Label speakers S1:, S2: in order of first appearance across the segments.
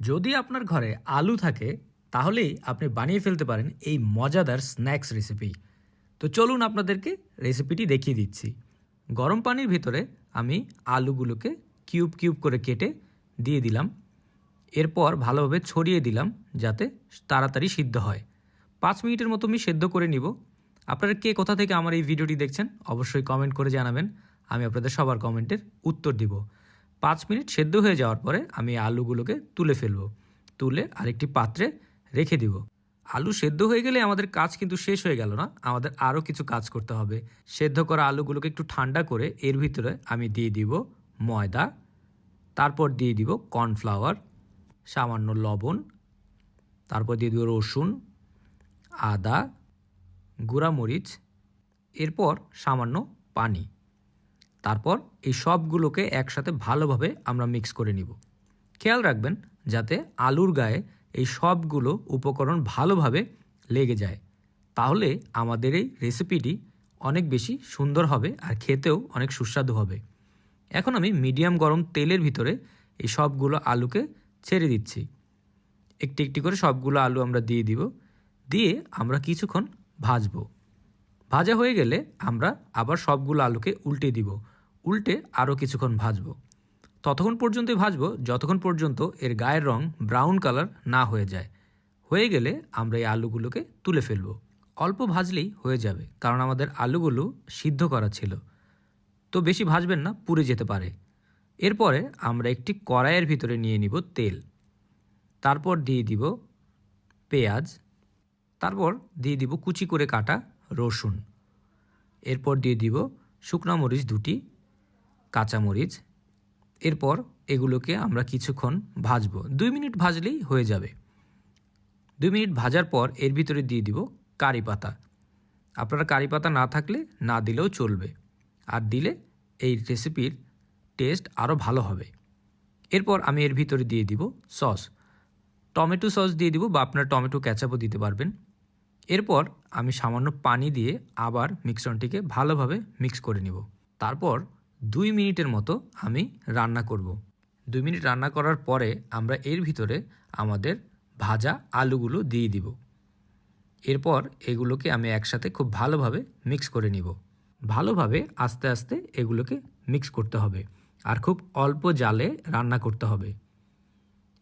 S1: যদি আপনার ঘরে আলু থাকে, তাহলেই আপনি বানিয়ে ফেলতে পারেন এই মজাদার স্ন্যাক্স রেসিপি তো চলুন আপনাদেরকে রেসিপিটি দেখিয়ে দিচ্ছি। গরম পানির ভিতরে আমি আলুগুলোকে কিউব কিউব করে কেটে দিয়ে দিলাম। এরপর ভালোভাবে ছড়িয়ে দিলাম যাতে তাড়াতাড়ি সিদ্ধ হয়। পাঁচ মিনিটের মতো আমি সেদ্ধ করে নিব। আপনারা কে কোথা থেকে আমার এই ভিডিওটি দেখছেন, অবশ্যই কমেন্ট করে জানাবেন। আমি আপনাদের সবার কমেন্টের উত্তর দিব। পাঁচ মিনিট সেদ্ধ হয়ে যাওয়ার পরে আমি আলুগুলোকে তুলে ফেলব। তুলে আরেকটি পাত্রে রেখে দিব। আলু সেদ্ধ হয়ে গেলে আমাদের কাজ কিন্তু শেষ হয়ে গেল না, আমাদের আরও কিছু কাজ করতে হবে। সেদ্ধ করা আলুগুলোকে একটু ঠান্ডা করে এর ভিতরে আমি দিয়ে দিব ময়দা, তারপর দিয়ে দিব কর্নফ্লাওয়ার, সামান্য লবণ, তারপর দিয়ে দিব রসুন, আদা, গুঁড়ামরিচ, এরপর সামান্য পানি। তারপর এই সবগুলোকে একসাথে ভালোভাবে আমরা মিক্স করে নিব। খেয়াল রাখবেন যাতে আলুর গায়ে এই সবগুলো উপকরণ ভালোভাবে লেগে যায়। তাহলে আমাদের এই রেসিপিটি অনেক বেশি সুন্দর হবে আর খেতেও অনেক সুস্বাদু হবে। এখন আমি মিডিয়াম গরম তেলের ভিতরে এই সবগুলো আলুকে ছেড়ে দিচ্ছি। একটি একটি করে সবগুলো আলু আমরা দিয়ে দিব। দিয়ে আমরা কিছুক্ষণ ভাজবো। ভাজা হয়ে গেলে আমরা আবার সবগুলো আলুকে উল্টে দিব। উল্টে আরও কিছুক্ষণ ভাজবো। ততক্ষণ পর্যন্তই ভাজবো, যতক্ষণ পর্যন্ত এর গায়ের রং ব্রাউন কালার না হয়ে যায়। হয়ে গেলে আমরা এই আলুগুলোকে তুলে ফেলব। অল্প ভাজলেই হয়ে যাবে, কারণ আমাদের আলুগুলো সিদ্ধ করা ছিল। তো বেশি ভাজবেন না, পুড়ে যেতে পারে। এরপরে আমরা একটি কড়াইয়ের ভিতরে নিয়ে নিব তেল। তারপর দিয়ে দিব পেঁয়াজ। তারপর দিয়ে দিব কুচি করে কাটা রসুন। এরপর দিয়ে দিব শুকনো মরিচ দুটি। কাঁচামরিচ, এরপর এগুলোকে আমরা কিছুক্ষণ ভাজবো। দুই মিনিট ভাজলেই হয়ে যাবে। দুই মিনিট ভাজার পর এর ভিতরে দিয়ে দিব কারি পাতা। আপনারা কারি পাতা না থাকলে না দিলেও চলবে। আর দিলে এই রেসিপির টেস্ট আরও ভালো হবে। এরপর আমি এর ভিতরে দিয়ে দিব সস। টমেটো সস দিয়ে দিব বা আপনার টমেটো ক্যাচাপও দিতে পারবেন। এরপর আমি সামান্য পানি দিয়ে আবার মিশ্রণটিকে ভালোভাবে মিক্স করে নিব। তারপর দুই মিনিটের মতো আমি রান্না করব। দুই মিনিট রান্না করার পরে আমরা এর ভিতরে আমাদের ভাজা আলুগুলো দিয়ে দিব। এরপর এগুলোকে আমি একসাথে খুব ভালোভাবে মিক্স করে নিব। ভালোভাবে আস্তে আস্তে এগুলোকে মিক্স করতে হবে আর খুব অল্প জালে রান্না করতে হবে।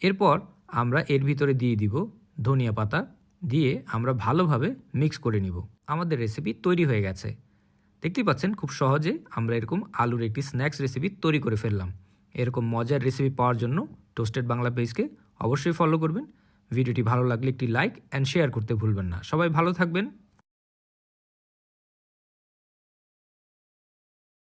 S1: এরপর আমরা এর ভিতরে দিয়ে দিব ধনিয়া পাতা দিয়ে আমরা ভালোভাবে মিক্স করে নিব। আমাদের রেসিপি তৈরি হয়ে গেছে। দেখতেই পাচ্ছেন খুব সহজে আমরা এরকম আলুর একটি স্ন্যাক্স রেসিপি তৈরি করে ফেললাম। এরকম মজার রেসিপি পাওয়ার জন্য টোস্টেড বাংলা পেজকে অবশ্যই ফলো করবেন। ভিডিওটি ভালো লাগলে একটি লাইক অ্যান্ড শেয়ার করতে ভুলবেন না। সবাই ভালো থাকবেন।